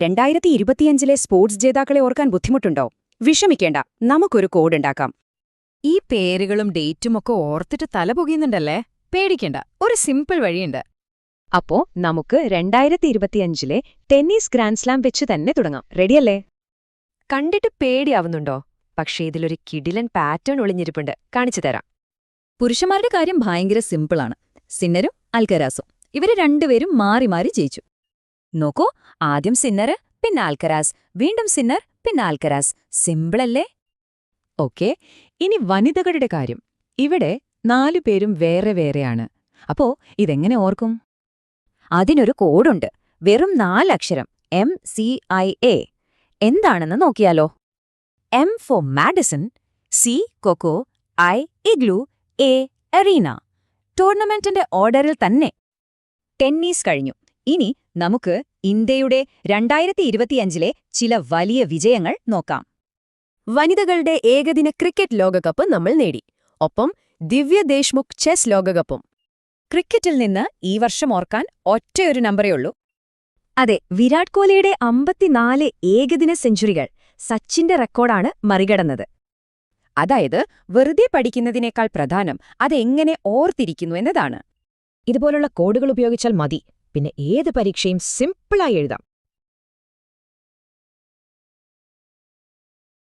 രണ്ടായിരത്തി ഇരുപത്തിയഞ്ചിലെ സ്പോർട്സ് ജേതാക്കളെ ഓർക്കാൻ ബുദ്ധിമുട്ടുണ്ടോ? വിഷമിക്കേണ്ട നമുക്കൊരു കോഡ് ഉണ്ടാക്കാം. ഈ പേരുകളും ഡേറ്റും ഒക്കെ ഓർത്തിട്ട് തല പൊകിയുന്നുണ്ടല്ലേ? പേടിക്കണ്ട ഒരു സിമ്പിൾ വഴിയുണ്ട്. അപ്പോ നമുക്ക് രണ്ടായിരത്തി ഇരുപത്തിയഞ്ചിലെ ടെന്നീസ് ഗ്രാൻഡ്സ്ലാം വെച്ച് തന്നെ തുടങ്ങാം. റെഡിയല്ലേ? കണ്ടിട്ട് പേടിയാവുന്നുണ്ടോ? പക്ഷേ ഇതിലൊരു കിടിലൻ പാറ്റേൺ ഒളിഞ്ഞിരിപ്പുണ്ട്. കാണിച്ചു തരാം. പുരുഷന്മാരുടെ കാര്യം ഭയങ്കര സിമ്പിളാണ്. സിന്നരും അൽക്കരാസും ഇവർ രണ്ടുപേരും മാറി മാറി ജയിച്ചു. നോക്കൂ ആദ്യം സിന്നർ പിന്നെ ആൽക്കരാസ് വീണ്ടും സിന്നർ പിന്നെ ആൽക്കരാസ് സിമ്പിളല്ലേ ഓക്കെ ഇനി വനിതകളുടെ കാര്യം. ഇവിടെ നാലു പേരും വേറെ വേറെയാണ്. അപ്പോ ഇതെങ്ങനെ ഓർക്കും? അതിനൊരു കോഡുണ്ട്. വെറും നാലക്ഷരം. എം സി ഐ എ എന്താണെന്ന് നോക്കിയാലോ? M for Madison C cocoa I igloo A arena ടൂർണമെന്റിന്റെ ഓർഡറിൽ തന്നെ. ടെന്നീസ് കഴിഞ്ഞു. ഇനി നമുക്ക് ഇന്ത്യയുടെ രണ്ടായിരത്തി ഇരുപത്തിയഞ്ചിലെ ചില വലിയ വിജയങ്ങൾ നോക്കാം. വനിതകളുടെ ഏകദിന ക്രിക്കറ്റ് ലോകകപ്പ് നമ്മൾ നേടി. ഒപ്പം ദിവ്യ ദേശ്മുഖ് ചെസ് ലോകകപ്പും. ക്രിക്കറ്റിൽ നിന്ന് ഈ വർഷം ഓർക്കാൻ ഒറ്റയൊരു നമ്പറേ ഉള്ളൂ. അതെ വിരാട് കോഹ്ലിയുടെ അമ്പത്തിനാല് ഏകദിന സെഞ്ചുറികൾ സച്ചിന്റെ റെക്കോർഡാണ് മറികടന്നത്. അതായത് വെറുതെ പഠിക്കുന്നതിനേക്കാൾ പ്രധാനം അതെങ്ങനെ ഓർത്തിരിക്കുന്നു എന്നതാണ്. ഇതുപോലുള്ള കോഡുകൾ ഉപയോഗിച്ചാൽ മതി. പിന്നെ ഏത് പരീക്ഷയും സിമ്പിളായി എഴുതാം.